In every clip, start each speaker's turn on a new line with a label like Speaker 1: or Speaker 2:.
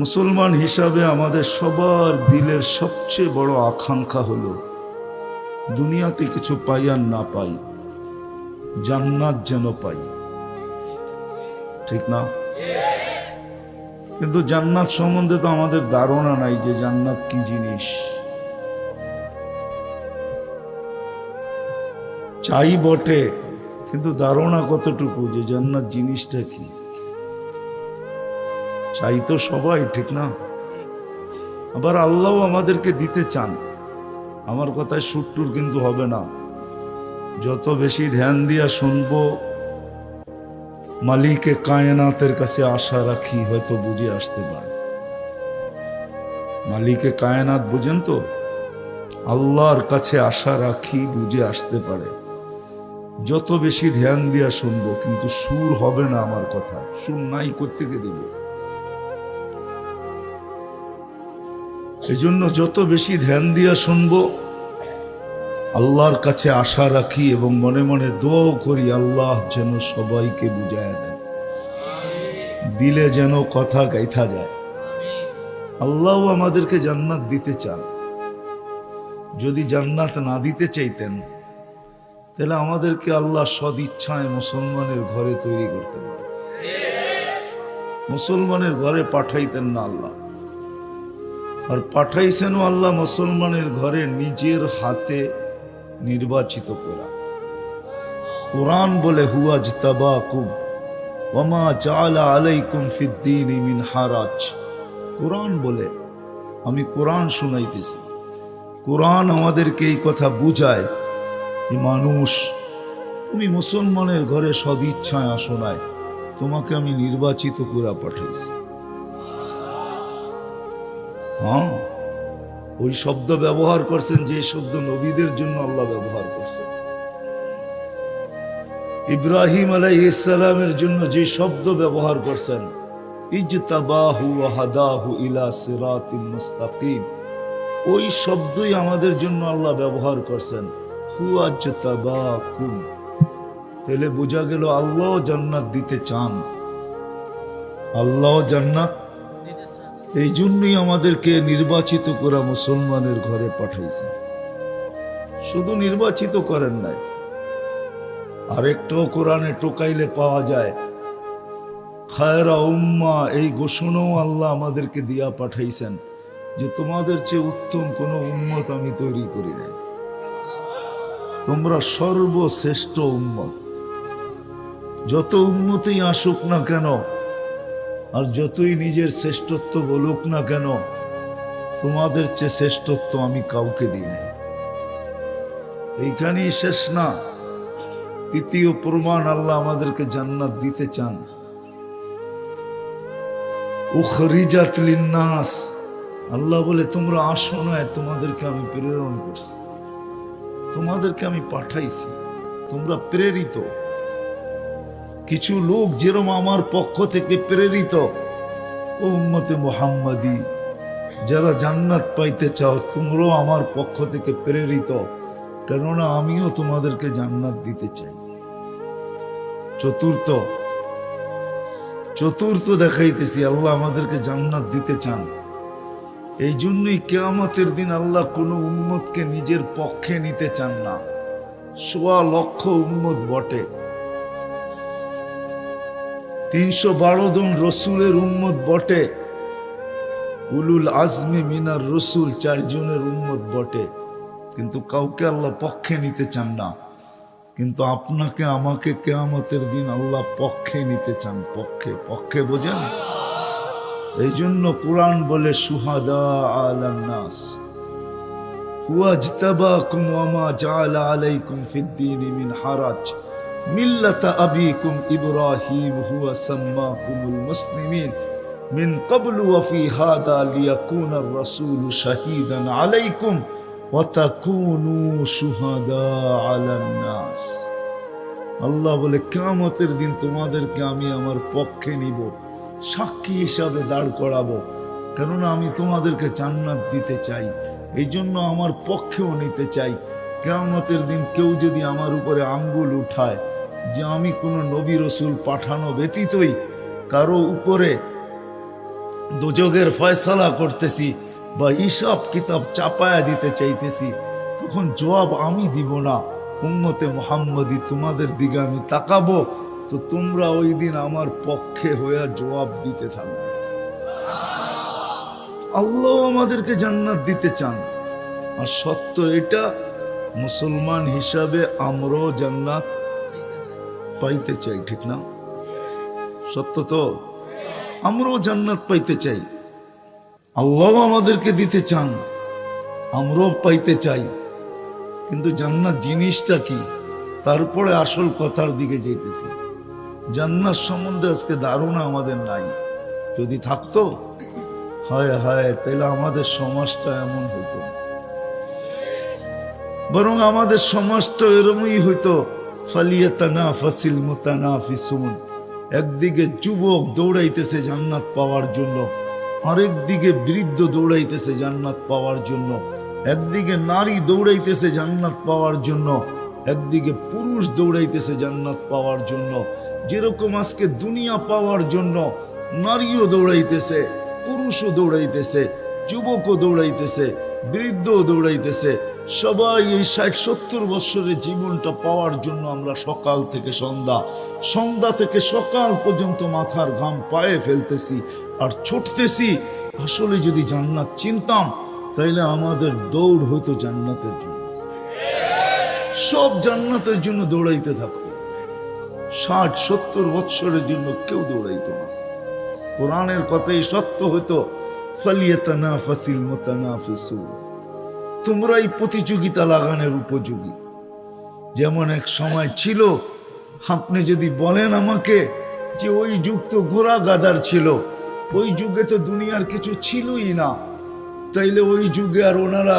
Speaker 1: মুসলমান হিসাবে আমাদের সবার দিলের সবচেয়ে বড় আকাঙ্ক্ষা হলো, দুনিয়াতে কিছু পাই আর না পাই, জান্নাত যেন পাই। ঠিক না? কিন্তু জান্নাত সম্বন্ধে তো আমাদের ধারণা নাই যে জান্নাত কি জিনিস। চাই বটে, কিন্তু ধারণা কতটুকু যে জান্নাত জিনিসটা কি? চাই তো সবাই, ঠিক না? আবার আল্লাহ আমাদেরকে দিতে চান। আমার কথায় সুট্টুর কিন্তু হবে না। যত বেশি ধ্যান দিয়া শুনব, মালিকে কায়নাতের কাছে আশা রাখি হয়তো বুঝে আসতে পারে। মালিকে কায়নাত বুঝেন তো? আল্লাহর কাছে আশা রাখি বুঝে আসতে পারে। যত বেশি ধ্যান দিয়া শুনব, কিন্তু সুর হবে না আমার কথা সুর নাই কোথেকে দিব? এজন্য যত বেশি ধ্যান দিয়া শুনব, আল্লাহর কাছে আশা রাখি এবং মনে মনে দোয়া করি, আল্লাহ যেন সবাইকে বুঝায় দেন। দিলে যেন কথা গাইথা যায়। আল্লাহ আমাদেরকে জান্নাত দিতে চান। যদি জান্নাত না দিতে চাইতেন, তাহলে আমাদেরকে আল্লাহ সদিচ্ছায় মুসলমানের ঘরে তৈরি করতেন। মুসলমানের ঘরে পাঠাইতেন না আল্লাহ। আর পাঠাইছেনও আল্লাহ মুসলমানের ঘরে নিজের হাতে নির্বাচিত করা। কোরআন বলে হুয়াজ তাবাকুম ওমা চালা আলাইকুম ফিদ্দিন মিন হারাজ। কোরআন বলে, আমি কোরআন শুনাইতেছি। কোরআন আমাদেরকে এই কথা বুঝায় যে, মানুষ, তুমি মুসলমানের ঘরে সদিচ্ছায় আসো নাই। তোমাকে আমি নির্বাচিত করে পাঠাইছি। হ্যাঁ। ওই শব্দ ব্যবহার করছেন, যে শব্দ নবীদের জন্য আল্লাহ ব্যবহার করছেন। ইব্রাহিম আলাই ইসালামের জন্য যে শব্দ ব্যবহার করছেন ওই শব্দই আমাদের জন্য আল্লাহ ব্যবহার করছেন। তাহলে বোঝা গেল আল্লাহ জান্নাত দিতে চান। আল্লাহ জান্নাত এই জন্যই আমাদেরকে নির্বাচিত করা মুসলমানের ঘরে পাঠাইছেন। শুধু নির্বাচিত করেন নাই, আরেকটাও কোরআনে টোকাইলে পাওয়া যায়, খায়রা উম্মা, এই ঘোষণাও আল্লাহ আমাদেরকে দিয়া পাঠাইছেন যে তোমাদের চেয়ে উত্তম কোনো উম্মত আমি তৈরি করি নাই। তোমরা সর্বশ্রেষ্ঠ উম্মত। যত উন্নতি আসুক না কেন আর যতই নিজের শ্রেষ্ঠত্ব বলুক না কেন, তোমাদের চেয়ে শ্রেষ্ঠত্ব আমি কাউকে দিই নাই। এইখানেই শেষ না। তৃতীয় প্রমাণ আল্লাহ আমাদেরকে জান্নাত দিতে চান। উখরিজাত আল্লাহ বলে, তোমরা আসো নয়, তোমাদেরকে আমি প্রেরণ করছি। তোমাদেরকে আমি পাঠাইছি। তোমরা প্রেরিত। কিছু লোক যেরম আমার পক্ষ থেকে প্রেরিত ও উম্মতে মোহাম্মদী, যারা জান্নাত পাইতে চাও, তোমরাও আমার পক্ষ থেকে প্রেরিত, কেননা আমিও তোমাদেরকে জান্নাত দিতে চাই। চতুর্থ চতুর্থ দেখাইতেছি, আল্লাহ আমাদেরকে জান্নাত দিতে চান। এই জন্যই কেয়ামতের দিন আল্লাহ কোনো উম্মতকে নিজের পক্ষে নিতে চান না। সোয়া লক্ষ উম্মত বটে। তিনশো বারো জন রসুলের উম্মত বটে। উলুল আজমি মিনার রসুল চারজনের উম্মত বটে। কিন্তু কাউকে আল্লাহ পক্ষে নিতে চান না। কিন্তু আপনাকে, আমাকে কেয়ামতের দিন আল্লাহ পক্ষে নিতে চান। পক্ষে পক্ষে বোঝেন? এই জন্য কোরআন বলে, সুহাদা আলান্নাস হুয়াজতাবাকুম ওয়ামা জাআলা আলাইকুম ফিদ্দীন হারাজ। মিল্লাতা আবিকুম আল্লাহ বলে, কিয়ামতের দিন তোমাদেরকে আমি আমার পক্ষে নিব, সাক্ষী হিসাবে দাঁড় করাবো, কেননা আমি তোমাদেরকে জান্নাত দিতে চাই এই জন্য আমার পক্ষেও নিতে চাই। কেয়ামতের দিন কেউ যদি আমার উপরে আঙ্গুল উঠায় যে আমি কোনো নবী রসুল পাঠানো ব্যতীতই কারও উপরে দুযোগের ফয়সালা করতেছি বা হিসাব কিতাব চাপায়া দিতে চাইতেছি, তখন জবাব আমি দিব না। উম্মতে মোহাম্মদি, তোমাদের দিকে আমি তাকাবো, তো তোমরা ওই দিন আমার পক্ষে হয়ে জবাব দিতে থাকবে। আল্লাহ আমাদেরকে জান্নাত দিতে চান। আর সত্য এটা, মুসলমান হিসাবে আমরাও জান্নাত পাইতে চাই, ঠিক না? সত্য তো? আমরাও জান্নাত পাইতে চাই। আল্লাহ আমাদেরকে দিতে চান, আমরাও পাইতে চাই। কিন্তু জান্নাত জিনিসটা কি? তারপরে আসল কথার দিকে যেতেছি জান্নাত সম্বন্ধে আজকে ধারণা আমাদের নাই। যদি থাকতো? হায় হায়, তাহলে আমাদের সমাজটা এমন হইতো। বরং আমাদের সমাজটা এরমই হইতো। ফাসিল একদিকে যুবক দৌড়াইতেছে জান্নাত পাওয়ার জন্য আরেক দিকে বৃদ্ধ দৌড়াইতেছে জান্নাত পাওয়ার জন্য, একদিকে নারী দৌড়াইতেছে জান্নাত পাওয়ার জন্য, একদিকে পুরুষ দৌড়াইতেছে জান্নাত পাওয়ার জন্য। যেরকম আজকে দুনিয়া পাওয়ার জন্য নারীও দৌড়াইতেছে, পুরুষও দৌড়াইতেছে, যুবকও দৌড়াইতেছে, বৃদ্ধও দৌড়াইতেছে সবাই এই ষাট সত্তর বৎসরের জীবনটা পাওয়ার জন্য আমরা সকাল থেকে সন্ধ্যা সন্ধ্যা থেকে সকাল পর্যন্ত মাথার ঘাম পায়ে ফেলতেছি আর ছুটতেছি। আসলে যদি জান্নাত চিনতাম, তাইলে আমাদের দৌড় হইতো জান্নাতের জন্য। সব জান্নাতের জন্য দৌড়াইতে থাকতো। ষাট সত্তর বৎসরের জন্য কেউ দৌড়াইতো না। কোরআনের কথাই সত্য হতো ফালিয়াতানা ফাসিল মোতানাফিসুন। তোমরাই প্রতিযোগিতা লাগানোর উপযোগী। যেমন এক সময় ছিল, আপনি যদি বলেন আমাকে যে ওই যুগ তো ঘোড়া গাদার ছিল, ওই যুগে তো দুনিয়ার কিছু ছিলই না, তাইলে ওই যুগে আর ওনারা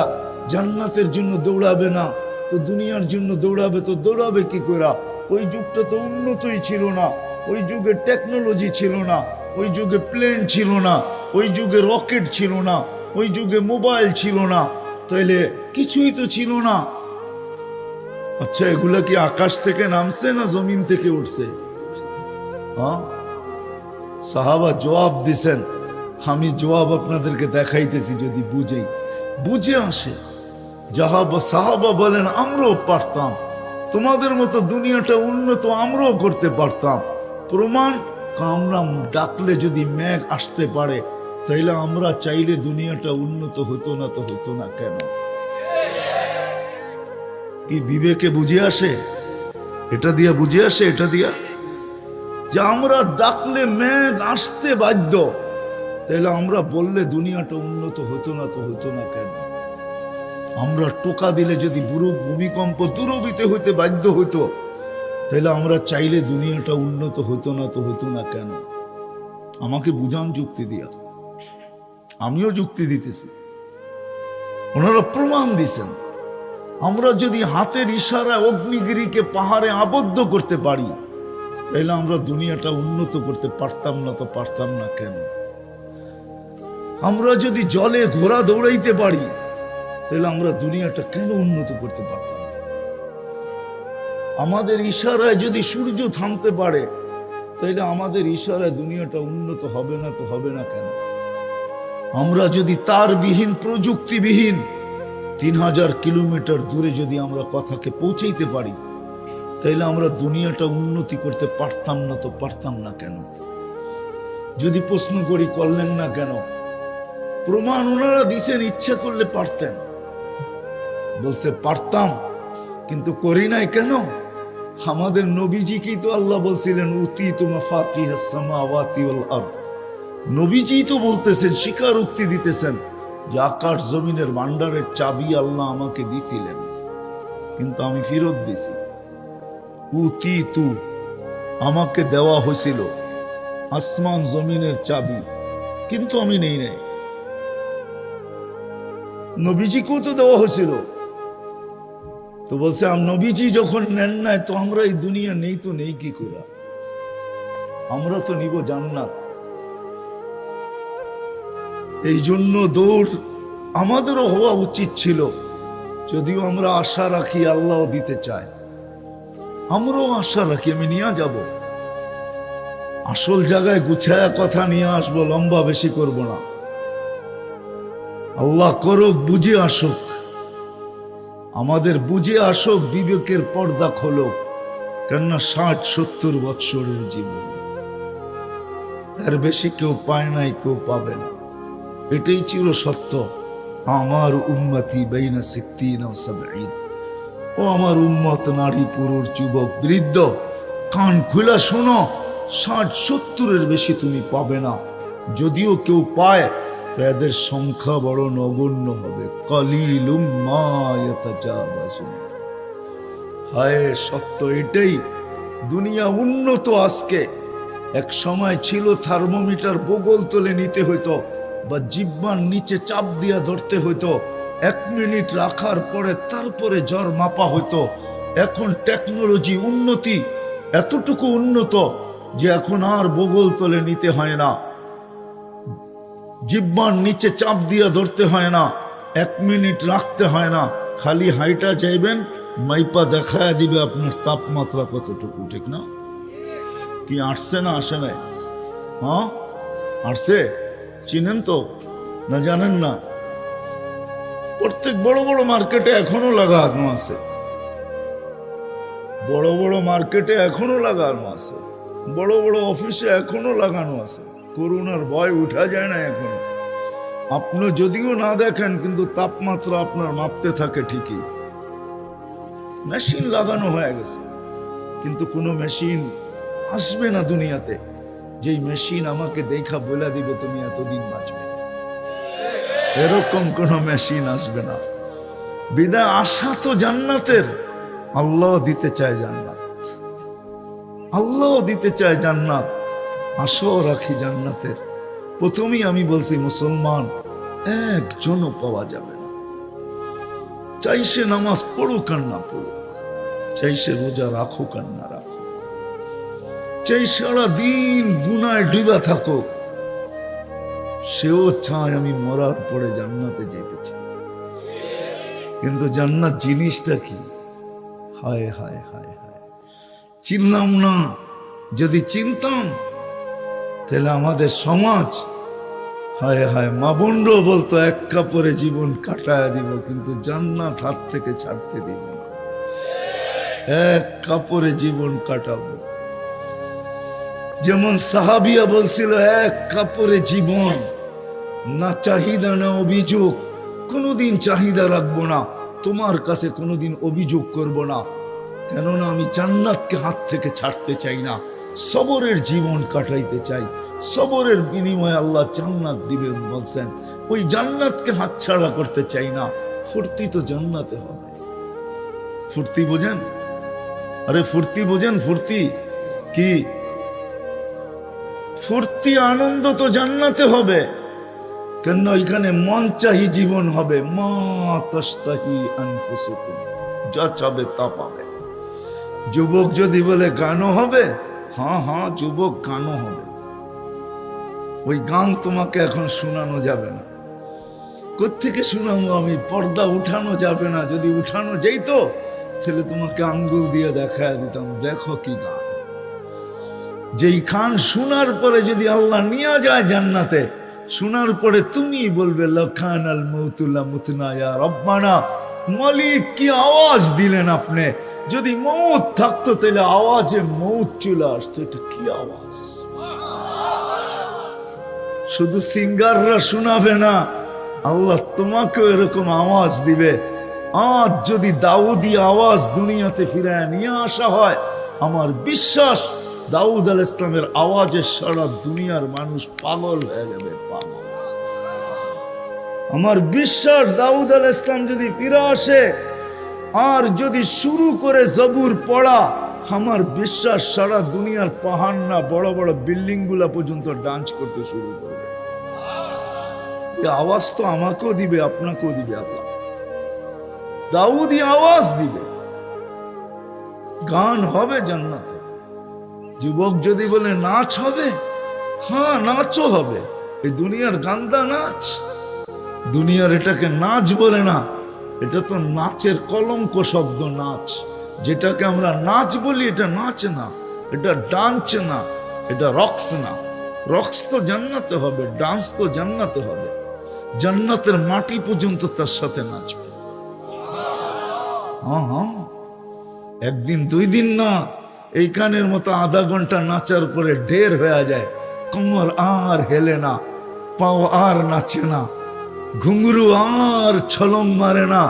Speaker 1: জান্নাতের জন্য দৌড়াবে না, তো দুনিয়ার জন্য দৌড়াবে, তো দৌড়াবে কি করে? ওই যুগটা তো উন্নতই ছিল না, ওই যুগে টেকনোলজি ছিল না, ওই যুগে প্লেন ছিল না, ওই যুগে রকেট ছিল না, ওই যুগে মোবাইল ছিল না তাইলে কিছুই তো ছিল না। আচ্ছা এগুলা কি আকাশ থেকে নামছে না জমিন থেকে উঠছে? হ্যাঁ? সাহাবা জবাব দিছেন, আমি জবাব আপনাদেরকে দেখাইতেছি যদি বুঝেই। বুঝে আসে যাহাবা সাহাবা বলেন, আমরাও পারতাম। তোমাদের মতো দুনিয়াটা উন্নত, আমরাও করতে পারতাম। প্রমাণ আমরা ডাকলে যদি মেঘ আসতে পারে তাইলে আমরা চাইলে দুনিয়াটা উন্নত হতো না তো হতো না কেন? কি বিবেকে বুঝে আসে? এটা দিয়া বুঝে আসে, এটা দিয়া? যে আমরা ডাকলে মেঘ আসতে বাধ্য তাহলে আমরা বললে দুনিয়াটা উন্নত হতো না তো হতো না কেন? আমরা টোকা দিলে যদি বুড়ো ভূমিকম্প দূরবিতে হইতে বাধ্য হতো তাহলে আমরা চাইলে দুনিয়াটা উন্নত হতো না তো হতো না কেন? আমাকে বুঝান যুক্তি দিয়া। আমিও যুক্তি দিতেছি। ওনারা প্রমাণ দিছেন। আমরা যদি হাতের ইশারায় অগ্নিগিরিকে পাহাড়ে আবদ্ধ করতে পারি তাহলে আমরা দুনিয়াটা উন্নত করতে পারতাম না তো পারতাম না কেন? আমরা যদি জলে ঘোড়া দৌড়াইতে পারি তাহলে আমরা দুনিয়াটা কেন উন্নত করতে পারতাম আমাদের ইশারায় যদি সূর্য থামতে পারে তাহলে আমাদের ইশারায় দুনিয়াটা উন্নত হবে না তো হবে না কেন? আমরা যদি তারবিহীন, প্রযুক্তিবিহীন তিন হাজার কিলোমিটার দূরে যদি আমরা কথাকে পৌঁছাইতে পারি, তাইলে আমরা দুনিয়াটা উন্নতি করতে পারতাম না তো পারতাম না কেন? যদি প্রশ্ন করি, করলেন না কেন? প্রমাণ ওনারা দিছেন, ইচ্ছা করলে পারতেন। বলছে, পারতাম, কিন্তু করি নাই কেন? আমাদের নবীজিকেই তো আল্লাহ বলছিলেন উতি তোমা ফাতি হাসামাওয়াতি ওয়াল আরদ। নবীজি তো বলতেছেন স্বীকার উক্তি দিতেছেন যে আকাশ জমিনের ভান্ডারের চাবি আল্লাহ আমাকে দিছিলেন, কিন্তু আমি ফেরত দিছি উতি তু আমাকে দেওয়া হয়েছিল আসমান জমিনের চাবি, কিন্তু আমি নেই নাই। নবীজিকেও তো দেওয়া হয়েছিল। তো বলছে নবীজি যখন নেন নাই, তো আমরা এই দুনিয়া নেই তো নেই কি করে আমরা তো নিব জান্নাত। এই জন্য দৌড় আমাদেরও হওয়া উচিত ছিল, যদিও আমরা আশা রাখি আল্লাহ দিতে চায়। আমরাও আশা রাখি, আমি নিয়ে যাব। আসল জায়গায় গুছায়া কথা নিয়ে আসব, লম্বা বেশি করব না। আল্লাহ করুক, বুঝে আসুক। আমাদের বুঝে আসুক, বিবেকের পর্দা খোলক কেননা ষাট, সত্তর বৎসরের জীবন। এর বেশি কেউ পায় নাই, কেউ পাবে না। এটাই ছিল সত্য। আমার উন্মতি বেইনা সিদ্দিন ও আমার উম্মত নারী পুরুষ যুবক বৃদ্ধ, কান খুলা শোনো, ষাট সত্তরের বেশি তুমি পাবে না। যদিও কেউ পায়, তো এদের সংখ্যা বড় নগণ্য হবে। কলিলুম। হায়, সত্য এটাই। দুনিয়া উন্নত আজকে। এক সময় ছিল থার্মোমিটার বগল তোলে নিতে হইতো। বা জিব্বার নিচে চাপ দিয়া ধরতে হইতো। এক মিনিট রাখার পরে তারপরে জ্বর মাপা হইতো। এখন টেকনোলজি উন্নতি, এতটুকু উন্নত যে এখন আর বগল তোলে নিতে হয় না। জিব্বার নিচে চাপ দিয়া ধরতে হয় না, এক মিনিট রাখতে হয় না। খালি হাইটা চাইবেন, মাইপা দেখায় দিবে আপনার তাপমাত্রা কতটুকু, ঠিক না? কি আসছে না আসে না হ্যাঁ? আসছে? চিনেন তো? না জানেন না? প্রত্যেক বড় বড় মার্কেটে এখনও লাগানো আছে। বড় বড় মার্কেটে এখনও লাগানো আছে। বড় বড় অফিসে এখনও লাগানো আছে। করোনার ভয় উঠা যায় না এখন। আপনি যদিও না দেখেন, কিন্তু তাপমাত্রা আপনার মাপতে থাকে ঠিকই। মেশিন লাগানো হয়ে গেছে। কিন্তু কোনো মেশিন আসবে না দুনিয়াতে। যেই মেশিন আমাকে দেখা বলে দিবে, তুমি এতদিন বাঁচবে। এরকম কোন মেশিন আসবে না। বিদায় আশা তো জান্নাতের। আল্লাহ দিতে চায় জান্নাত। আল্লাহ দিতে চায় জান্নাত। আশাও রাখি জান্নাতের। প্রথমেই আমি বলছি, মুসলমান, একজনও পাওয়া যাবে না। চাই সে নামাজ পড়ুক আর না পড়ুক। চাই সে রোজা রাখুক আর না রাখুক। চাই সারা দিন গুনায় ডুবা থাকুক সেও চায় আমি মরার পরে জান্নাতে যেতে চাই। কিন্তু জান্নাত জিনিসটা কি? হায় হায় হায় হায়। চিনলাম না। যদি চিনতাম, তাহলে আমাদের সমাজ, হায় হায়, মা বোনরও বলতো, এক কাপড়ে জীবন কাটায় দিব, কিন্তু জান্নাত হাত থেকে ছাড়তে দিব না। এক কাপড়ে জীবন কাটাবো। যেমন সাহাবিয়া বলছিল, এক কাপড়ে জীবন, না চাহিদা, না অভিযোগ, কোনোদিন চাহিদা রাখব না, তোমার কাছে কোনোদিন অভিযোগ করব না। কেননা আমি জান্নাতকে হাত থেকে ছাড়তে চাই না, সবরের জীবন কাটাইতে চাই। সবরের বিনিময়ে আল্লাহ জান্নাত দিবেন বলছেন, ওই জান্নাতকে হাতছাড়া করতে চাই না, ফুর্তি তো জান্নাতে হবে। ফুর্তি বোঝেন? আরে ফুর্তি বোঝেন, ফুর্তি? কি? ফুর্তি, আনন্দ তো জান্নাতে হবে। কেন ওইখানে মন চাহি জীবন হবে। যা চাবে তা পাবে। যুবক যদি বলে গানও হবে হ্যাঁ হ্যাঁ যুবক গানও হবে। ওই গান তোমাকে এখন শোনানো যাবে না। কোথেকে শোনাবো আমি? পর্দা উঠানো যাবে না। যদি উঠানো যেত তাহলে তোমাকে আঙ্গুল দিয়ে দেখায় দিতাম, দেখো কি গান। যেই খান শোনার পরে যদি আল্লাহ নিয়ে যায় জান্নাতে, শোনার পরে তুমি বলবে লখান আল মৌতুল্লাহ মুতনায়া রব্বানা। মালিক, কি আওয়াজ দিলেন আপনি? যদি মৌত থাকতো, তাহলে আওয়াজে মৌত চলে আসতো। এটা কি আওয়াজ? শুধু সিঙ্গাররা শোনাবে না, আল্লাহ তোমাকেও এরকম আওয়াজ দিবে। আজ যদি দাউদি আওয়াজ দুনিয়াতে ফিরায় নিয়ে আসা হয়, আমার বিশ্বাস দাউদ আল ইসলামের আওয়াজে সারা দুনিয়ার মানুষ পাগল হয়ে যাবে, পাগল। আমার বিশ্বাস, দাউদ আল ইসলাম যদি ফিরে আসে আর যদি শুরু করে জবুর পড়া, আমার বিশ্বাস সারা দুনিয়ার পাহাড় না বড় বড় বিল্ডিংগুলা পর্যন্ত ডান্স করতে শুরু করবে। আওয়াজ তো আমাকেও দিবে, আপনাকেও দিবে আল্লাহ। দাউদি আওয়াজ দিবে। গান হবে জান্নাতে। যুবক যদি বলে, নাচ হবে? হ্যাঁ নাচও হবে। এই দুনিয়ার গান্দা নাচ। দুনিয়ার এটাকে নাচ বলে না। এটা তো নাচের কলঙ্ক শব্দ নাচ। যেটাকে আমরা নাচ বলি, এটা নাচ না। এটা ডান্স না। এটা রক্স না। রক্স তো জান্নাতে হবে, ডান্স তো জান্নাতে হবে। জান্নাতের মাটি পর্যন্ত তার সাথে নাচবে। হ্যাঁ হ্যাঁ একদিন দুই দিন না এইখানের মতো আধা ঘণ্টা নাচার পরে ঢের হয়ে যায়। কোমর আর হেলে না, পাও আর নাচে না, ঘুঙরু আর ছলং মারে না।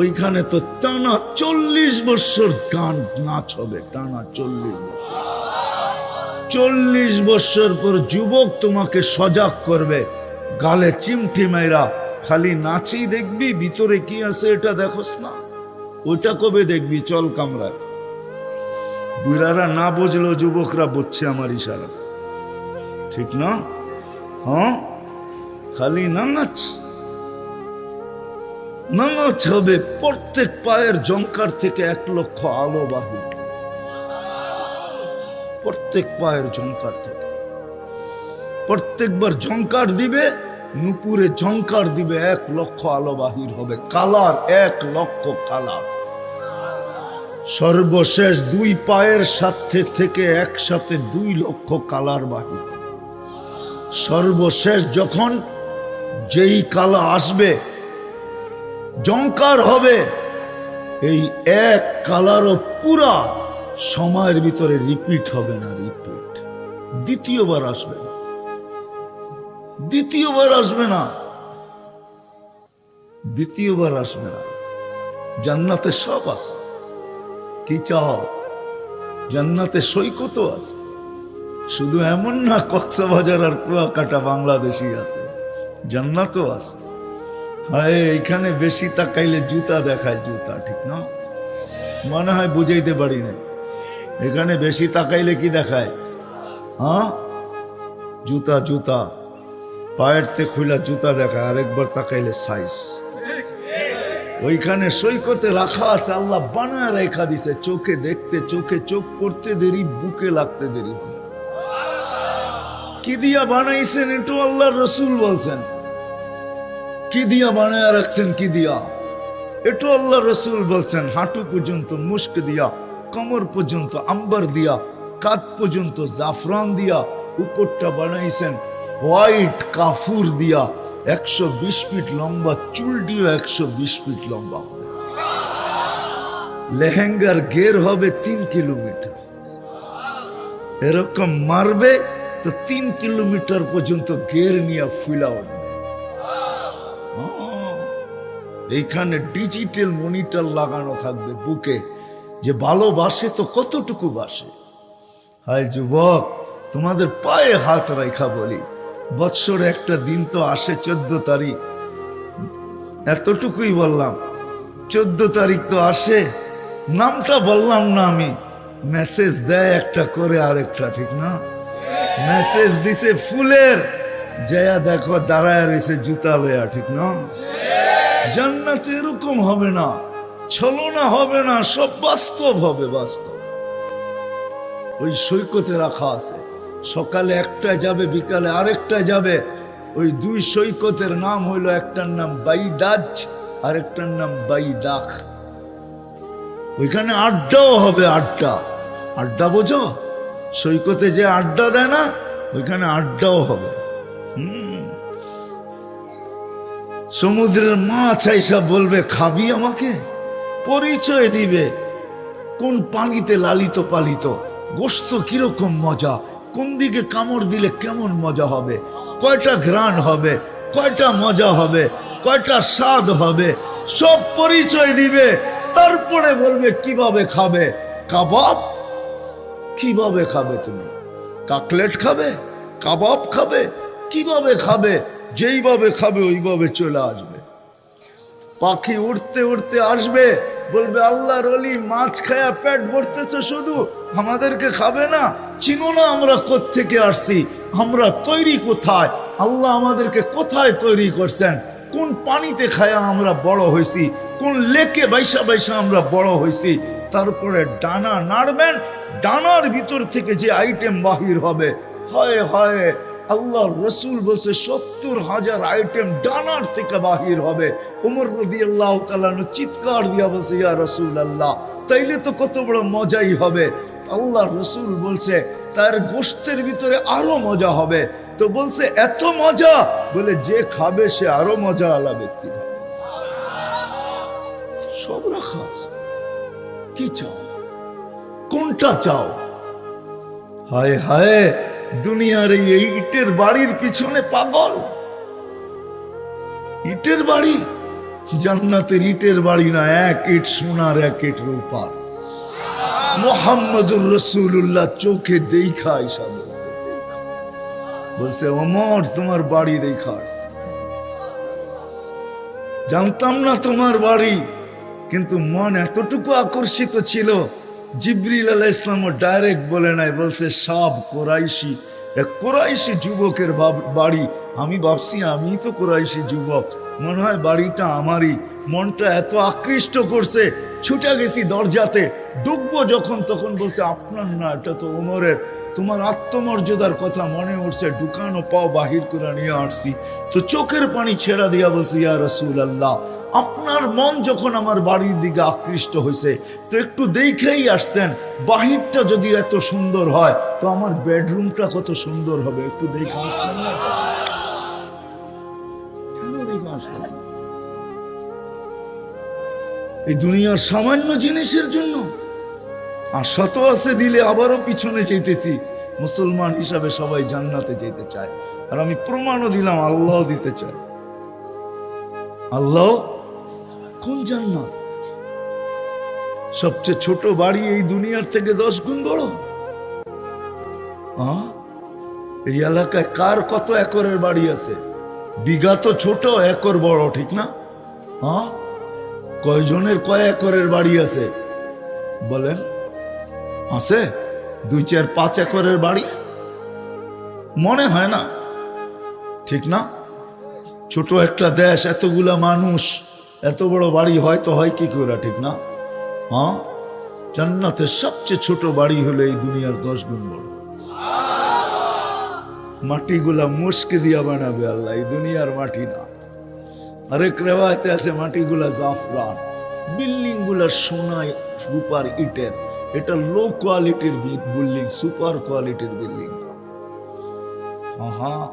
Speaker 1: ওইখানে তো টানা চল্লিশ বছর গান নাচ হবে, টানা চল্লিশ বছর চল্লিশ বছর পর যুবক তোমাকে সজাগ করবে। গালে চিমটি মেয়েরা খালি নাচি দেখবি, ভিতরে কি আছে এটা দেখোস না। ওইটা কবে দেখবি? চল কামরায়। বুড়ারা না বুঝলেও যুবকরা বুঝছে আমার ইশারা। ঠিক না? হ্যাঁ? খালি না নাচ নাচ হবে প্রত্যেক পায়ের জঙ্কার থেকে এক লক্ষ আলো বাহির। প্রত্যেক পায়ের ঝঙ্কার থেকে। প্রত্যেকবার ঝঙ্কার দিবে, নুপুরে ঝঙ্কার দিবে, এক লক্ষ আলো বাহির হবে। কালার, এক লক্ষ কালার। সর্বশেষ দুই পায়ের সাথে থেকে একসাথে দুই লক্ষ কালার বাহির। সর্বশেষ যখন যেই কালা আসবে জঙ্কার হবে, এই এক কালারও পুরা সময়ের ভিতরে রিপিট হবে না রিপিট দ্বিতীয়বার আসবে না। দ্বিতীয়বার আসবে না। দ্বিতীয়বার আসবে না। জান্নাতে সব আছে। কি চাও জান্নাতে সৈকতও আছে। শুধু এমন না, কক্সবাজার আর কুয়াকাটা বাংলাদেশি আছে। জান্নাতও আছে। হয় এখানে বেশি তাকাইলে জুতা দেখায় জুতা, ঠিক না? মনে হয় বুঝাইতে পারি না এখানে বেশি তাকাইলে কি দেখায়? হ্যাঁ জুতা জুতা। পায়ের তে খুলা জুতা দেখায়, আরেকবার তাকাইলে সাইজ ওইখানে সৈকতে রাখা আছে, আল্লাহ বানায় রেখা দিছে। চোখে দেখতে, চোখে চোখ পড়তে দেরি, বুকে লাগতে দেরি। কি দিয়া বানাইছেন একটু আল্লাহ রসুল বলছেন। কি দিয়া বানায় রাখছেন, কি দিয়া? একটু আল্লাহ রসুল বলছেন, হাঁটু পর্যন্ত মুস্ক দিয়া, কমর পর্যন্ত আম্বার দিয়া কাত পর্যন্ত জাফরান দিয়া, উপরটা বানাইছেন, হোয়াইট কাফুর দিয়া একশো বিশ ফিট লম্বা, চুলটিও একশো বিশ ফিট লম্বা হবে। লেহেঙ্গার গের হবে তিন কিলোমিটার। এরকম মারবে, তো তিন কিলোমিটার পর্যন্ত গের নিয়ে ফুলা উঠবে হ্যাঁ। এইখানে ডিজিটাল মনিটর লাগানো থাকবে বুকে, যে ভালোবাসে তো কতটুকু বাসে। হায় যুবক, তোমাদের পায়ে হাত রেখা বলি। বৎসরে একটা দিন তো আসে চোদ্দ তারিখ। এতটুকুই বললাম। চোদ্দ তারিখ তো আসে। নামটা বললাম না আমি। মেসেজ দেয় একটা করে, আরেকটা ঠিক না? মেসেজ দিছে ফুলের। জয়া দেখো দাঁড়ায় রয়েছে জুতা লয়া, ঠিক না? জান্নাতে এরকম হবে না। ছলনা হবে না, সব বাস্তব হবে বাস্তব। ওই সৈকতে রাখা আছে। সকালে একটা যাবে, বিকালে আরেকটায় যাবে। ওই দুই সৈকতের নাম হইল একটার নাম বাইদাজ, আরেকটার নাম বাইদাখ। ওইখানে আড্ডাও হবে আড্ডা। আড্ডা বোঝো? সৈকতে যে আড্ডা দেয় না, ওইখানে আড্ডাও হবে। সমুদ্রের মাছ আইসা বলবে, খাবি আমাকে? পরিচয় দিবে। কোন পানিতে লালিত পালিত? গোস্ত কীরকম মজা? কোন দিকে কামড় দিলে কেমন মজা হবে? কয়টা ঘ্রাণ হবে? কয়টা মজা হবে? কয়টা স্বাদ হবে? সব পরিচয় দিবে। তারপরে বলবে, কীভাবে খাবে? কাবাব? কীভাবে খাবে তুমি? কাকলেট খাবে? কাবাব খাবে? কীভাবে খাবে? যেইভাবে খাবে, ওইভাবে চলে আসবে। পাখি উঠতে উঠতে আসবে। বলবে, আল্লাহর অলি, মাছ খায়া পেট ভরতেছে শুধু। আমাদেরকে খাবে না। চিনো না আমরা থেকে আসছি? আমরা তৈরি কোথায়? আল্লাহ আমাদেরকে কোথায় তৈরি করছেন? কোন পানিতে খায়া আমরা বড় হয়েছি কোন লেকে বাইসা বাইসা আমরা বড় হয়েছি তারপরে ডানা নাড়বেন। ডানার ভিতর থেকে যে আইটেম বাহির হবে। হয় হয় আল্লাহ রসুল বলছে, সত্তর হাজার আইটেম ডানার থেকে বাহির হবে। উমর রদি আল্লাহ তালানো চিৎকার দিয়া বলছে, ইয়া রসুল আল্লাহ তাইলে তো কত বড় মজাই হবে। আল্লাহ রসুল বলছে, তার গোষ্ঠের ভিতরে আরও মজা হবে। তো বলছে, এত মজা? বলে, যে খাবে সে আরও মজা আলা ব্যক্তি। সব রাখা কি চাও? কোনটা চাও? হায় হায়! দুনিয়ার এই ইটের বাড়ির পিছনে পাগল। ইটের বাড়ি? জান্নাতের ইটের বাড়ি না, এক ইট সোনার, এক ইট রূপার। মোহাম্মদুর রসুল্লাহ চোখে দেখা আইসা বলছে। বলছে অমর তোমার বাড়ি। জানতাম না তোমার বাড়ি, কিন্তু মন এতটুকু আকর্ষিত ছিল জিবরিল আলাহ ইসলাম ডাইরেক্ট বলে নাই, বলছে, সব কোরাইশি কোরাইশি যুবকের বাড়ি। আমি ভাবছি আমি তো কোরাইশি যুবক। মনে হয় বাড়িটা আমারই। মনটা এত আকৃষ্ট করছে, ছুটে গেছি দরজাতে, ডুববো যখন, তখন বলছে, আপনার না, এটা তো ওমরের। তোমার আত্মমর্যাদার কথা মনে উঠছে, ঢুকানো পাও বাহির করে নিয়ে আসছি তো চোখের পানি ছেড়া দিয়া বলছি, ইয়া রসুল আল্লাহ আপনার মন যখন আমার বাড়ির দিকে আকৃষ্ট হয়েছে তো একটু দেখেই আসতেন, বাহিরটা যদি এত সুন্দর হয়, তো আমার বেডরুমটা কত সুন্দর হবে, একটু দেখে আসতেন? এই দুনিয়ার সামান্য জিনিসের জন্য আশা শত আছে দিলে আবারও পিছনে যেতেছি মুসলমান হিসাবে সবাই জান্নাতে যেতে চায়। আর আমি প্রমাণও দিলাম আল্লাহ দিতে চায়। আল্লাহ, কোন জান্নাত? সবচেয়ে ছোট বাড়ি এই দুনিয়ার থেকে দশ গুণ বড়? এই এলাকায় কার কত একরের বাড়ি আছে? বিঘা তো ছোট, একর বড়, ঠিক না? হ্যাঁ কয়জনের কয় একরের বাড়ি আছে? বলেন। আছে? দুই চার পাঁচ একরের বাড়ি? মনে হয় না। ঠিক না? ছোট একটা দেশ, এতগুলা মানুষ, এত বড় বাড়ি হয় তো হয় কি করে, ঠিক না? হ্যাঁ? জান্নাতের সবচেয়ে ছোট বাড়ি হলো এই দুনিয়ার দশ গুণ বড়। মাটিগুলা মুশকে দিয়া বানাবে আল্লাহ, এই দুনিয়ার মাটি না। আরেক রেওয়ায়তে আছে মাটিগুলা জাফরান বিল্ডিংগুলা সোনায় রূপার ইটের। এটা লো কোয়ালিটির বিল্ডিং সুপার কোয়ালিটির বিল্ডিং হ্যাঁ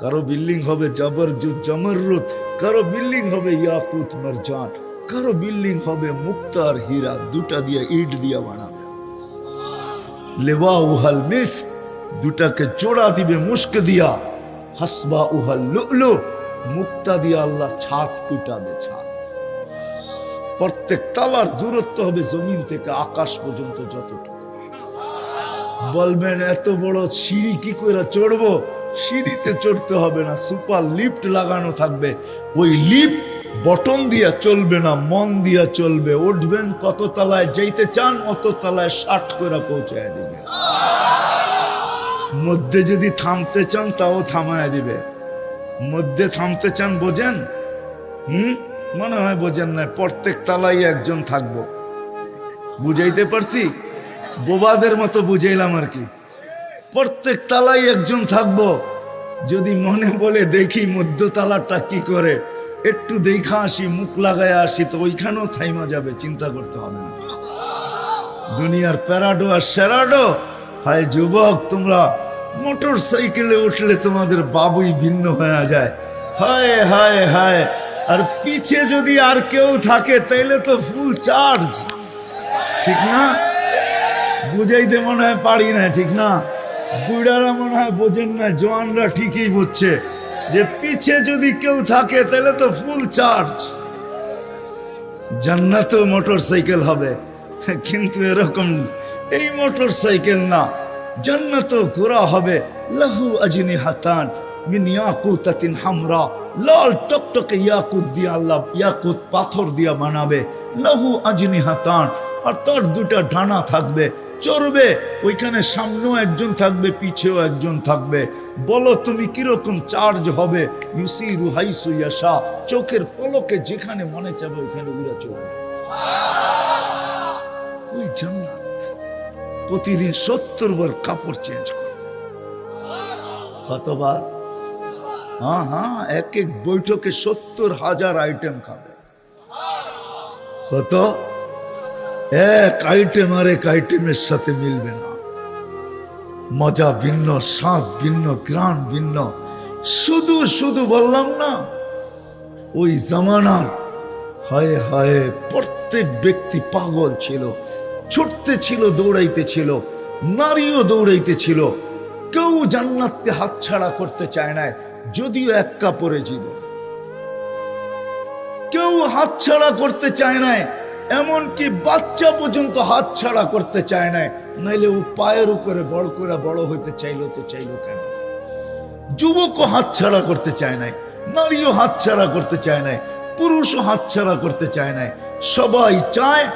Speaker 1: কারও বিল্ডিং হবে জবর জমররুত কারও বিল্ডিং হবে ইয়াকুত মারজান কারও বিল্ডিং হবে মুক্তার হীরা দুটা দিয়ে ইট দিয়া বানাবে। লেবা উহাল মিস দুটাকে জোড়া দিবে মুস্ক দিয়া। হাসবা উহাল লুলু মুক্তা দিয়া আল্লাহ ছাদ পিটাবে ছাদ প্রত্যেক তালার দূরত্ব হবে জমিন থেকে আকাশ পর্যন্ত যতটুকু। বলবেন, এত বড় সিঁড়ি কি করে চড়বো? সিঁড়িতে চড়তে হবে না, সুপার লিফট লাগানো থাকবে। ওই লিফট বটন দিয়া চলবে না, মন দিয়া চলবে। উঠবেন কত তলায়, যাইতে চান অত তলায় ষাট করে পৌঁছায় দিবে। মধ্যে যদি থামতে চান, তাও থামায় দিবে। মধ্যে থামতে চান, বোঝেন? হুম? মনে হয় বোঝেন না প্রত্যেক তালাই একজন থাকব। বুঝাইতে পারছি? বোবাদের মতো বুঝাইলাম আর কি। প্রত্যেক তালাই একজন থাকব। যদি মনে বলে দেখি মধ্যতালাটা কি করে, একটু দেখা আসি, মুখ লাগায় আসি, তো ওইখানেও থাইমা যাবে, চিন্তা করতে হবে না। দুনিয়ার প্যারাডো আর স্যারাডো, হায় যুবক, তোমরা মোটর সাইকেলে উঠলে তোমাদের বাবুই ভিন্ন হয়ে যায়। হায় হায় হায় আর পিছে যদি আর কেউ থাকে, তাইলে তো ফুল চার্জ ঠিক না? বুঝাইতে মনে হয় পারি না, ঠিক না? বুড়ারা মনে হয় বোঝেন না, জোয়ানরা ঠিকই বুঝছে যে পিছে যদি কেউ থাকে তাহলে তো ফুল চার্জ জান্নাতেও মোটর সাইকেল হবে, কিন্তু এরকম এই মোটর সাইকেল না। জান্নাতও ঘোরা হবে, লাহু আজনি হাতান। ইয়াকুত ইয়াকুত পাথর দিয়া বানাবে আর তার দুটা ডানা থাকবে, চড়বে, ওইখানে সামনেও একজন থাকবে, পিছেও একজন থাকবে। বলো তুমি কীরকম চার্জ হবে? ইউসি রুহাই চোখের পলকে যেখানে মনে চাবে ওইখানে উড়া চলবে। প্রতিদিন সত্তর বার কাপড় চেঞ্জ কতবার? হ্যাঁ হ্যাঁ এক এক বৈঠকে সত্তর হাজার আইটেম খাবে। কত? এক আইটেম আর এক আইটেমের সাথে মিলবে না। মজা ভিন্ন, স্বাদ ভিন্ন গ্রাণ ভিন্ন। শুধু শুধু বললাম না, ওই জামানার, হায় হায়, প্রত্যেক ব্যক্তি পাগল ছিল, ছুটতে ছিল, দৌড়াইতে ছিল, নারীও দৌড়াইতে ছিল। কেউ জান্নাতকে হাতছাড়া করতে চায় না যদিও এক কাপড়ে জীবন কেউ হাতছাড়া করতে চায় না এমনকি বাচ্চা পর্যন্ত হাতছাড়া করতে চায় না নাইলে ও পায়ের উপরে বড় করে বড় হইতে চাইলো তো চাইলো কেন? যুবকও হাতছাড়া করতে চায় নাই, নারীও হাতছাড়া করতে চায় নাই, পুরুষও হাতছাড়া করতে চায় নাই। সবাই চায়,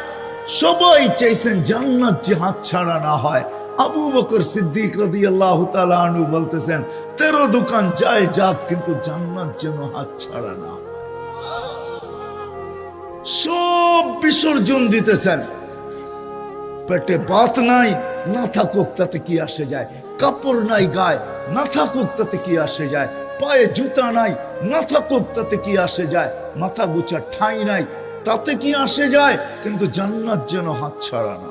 Speaker 1: সবাই চাইছেন জান্নাত যে হাতছাড়া না হয়। আবু বকর সিদ্দিক রদি আল্লাহ আনু বলতেছেন, তেরো দোকান যায় যাক কিন্তু জান্নাত যেন হাতছাড়া না হয়। সব বিসর্জন দিতেছেন। পেটে বাত নাই, না থাকুক তাতে কি আসে যায়। কাপড় নাই গায়ে, না থাকুক তাতে কি আসে যায়। পায়ে জুতা নাই, না থাকুক তাতে কি আসে যায়। মাথা গুছা ঠাঁই নাই, তাতে কি আসে যায়? কিন্তু জান্নাত যেন হাত ছাড়া না।